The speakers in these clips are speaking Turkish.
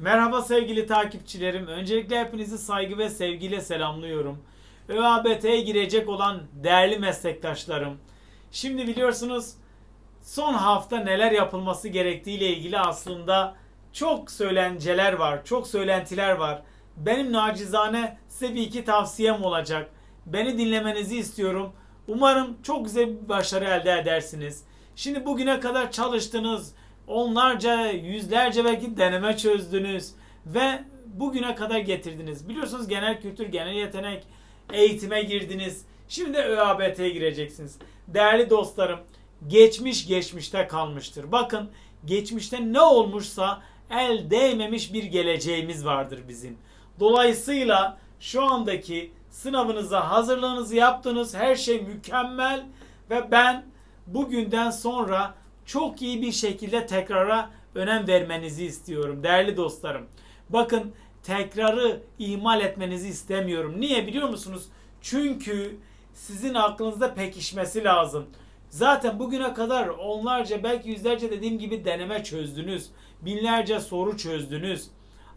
Merhaba sevgili takipçilerim. Öncelikle hepinizi saygı ve sevgiyle selamlıyorum. ÖABT'ye girecek olan değerli meslektaşlarım. Şimdi biliyorsunuz son hafta neler yapılması gerektiği ile ilgili aslında çok söylenceler var, çok söylentiler var. Benim nacizane size bir iki tavsiyem olacak. Beni dinlemenizi istiyorum. Umarım çok güzel bir başarı elde edersiniz. Şimdi bugüne kadar çalıştınız, onlarca, yüzlerce belki deneme çözdünüz ve bugüne kadar getirdiniz. Biliyorsunuz genel kültür, genel yetenek eğitime girdiniz. Şimdi de ÖABT'ye gireceksiniz. Değerli dostlarım, geçmiş geçmişte kalmıştır. Bakın geçmişte ne olmuşsa el değmemiş bir geleceğimiz vardır bizim. Dolayısıyla şu andaki sınavınıza hazırlığınızı yaptınız. Her şey mükemmel ve ben bugünden sonra çok iyi bir şekilde tekrara önem vermenizi istiyorum değerli dostlarım. Bakın tekrarı ihmal etmenizi istemiyorum. Niye biliyor musunuz? Çünkü sizin aklınızda pekişmesi lazım. Zaten bugüne kadar onlarca belki yüzlerce dediğim gibi deneme çözdünüz. Binlerce soru çözdünüz.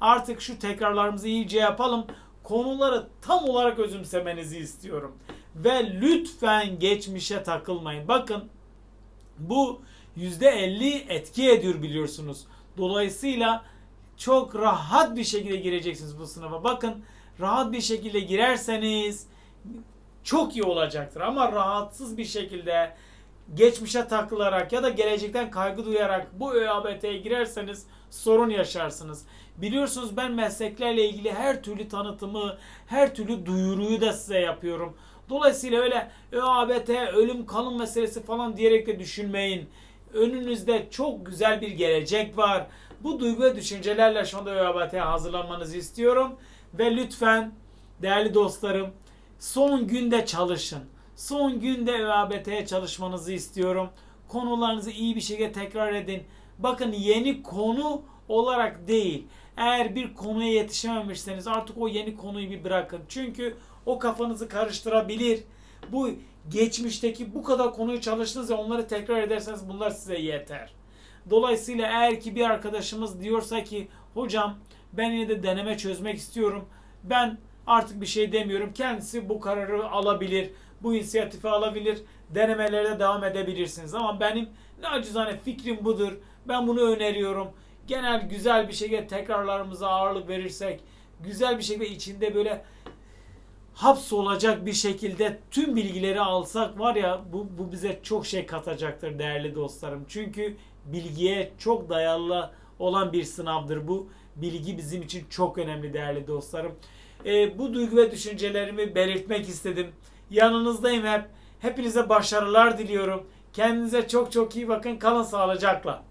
Artık şu tekrarlarımızı iyice yapalım. Konuları tam olarak özümsemenizi istiyorum. Ve lütfen geçmişe takılmayın. Bakın bu %50 etki ediyor biliyorsunuz. Dolayısıyla çok rahat bir şekilde gireceksiniz bu sınava. Bakın rahat bir şekilde girerseniz çok iyi olacaktır. Ama rahatsız bir şekilde geçmişe takılarak ya da gelecekten kaygı duyarak bu ÖABT'ye girerseniz sorun yaşarsınız. Biliyorsunuz ben mesleklerle ilgili her türlü tanıtımı, her türlü duyuruyu da size yapıyorum. Dolayısıyla öyle ÖABT, ölüm kalım meselesi falan diyerek de düşünmeyin. Önünüzde çok güzel bir gelecek var. Bu duygu ve düşüncelerle şu anda ÖABT'ye hazırlanmanızı istiyorum. Ve lütfen değerli dostlarım son günde çalışın. Son günde ÖABT'ye çalışmanızı istiyorum. Konularınızı iyi bir şekilde tekrar edin. Bakın yeni konu olarak değil. Eğer bir konuya yetişememişseniz artık o yeni konuyu bir bırakın. Çünkü o kafanızı karıştırabilir. Bu geçmişteki bu kadar konuyu çalıştınız ya onları tekrar ederseniz bunlar size yeter. Dolayısıyla eğer ki bir arkadaşımız diyorsa ki hocam ben yine de deneme çözmek istiyorum. Ben artık bir şey demiyorum. Kendisi bu kararı alabilir. Bu inisiyatifi alabilir. Denemelere devam edebilirsiniz. Ama benim nacizane fikrim budur. Ben bunu öneriyorum. Genel güzel bir şekilde tekrarlarımıza ağırlık verirsek, güzel bir şekilde içinde böyle hapsolacak bir şekilde tüm bilgileri alsak var ya bu, bu bize çok şey katacaktır değerli dostlarım. Çünkü bilgiye çok dayalı olan bir sınavdır bu. Bilgi bizim için çok önemli değerli dostlarım. Ee, bu duygu ve düşüncelerimi belirtmek istedim. Yanınızdayım hep. Hepinize başarılar diliyorum. Kendinize çok çok iyi bakın. Kalın sağlıcakla.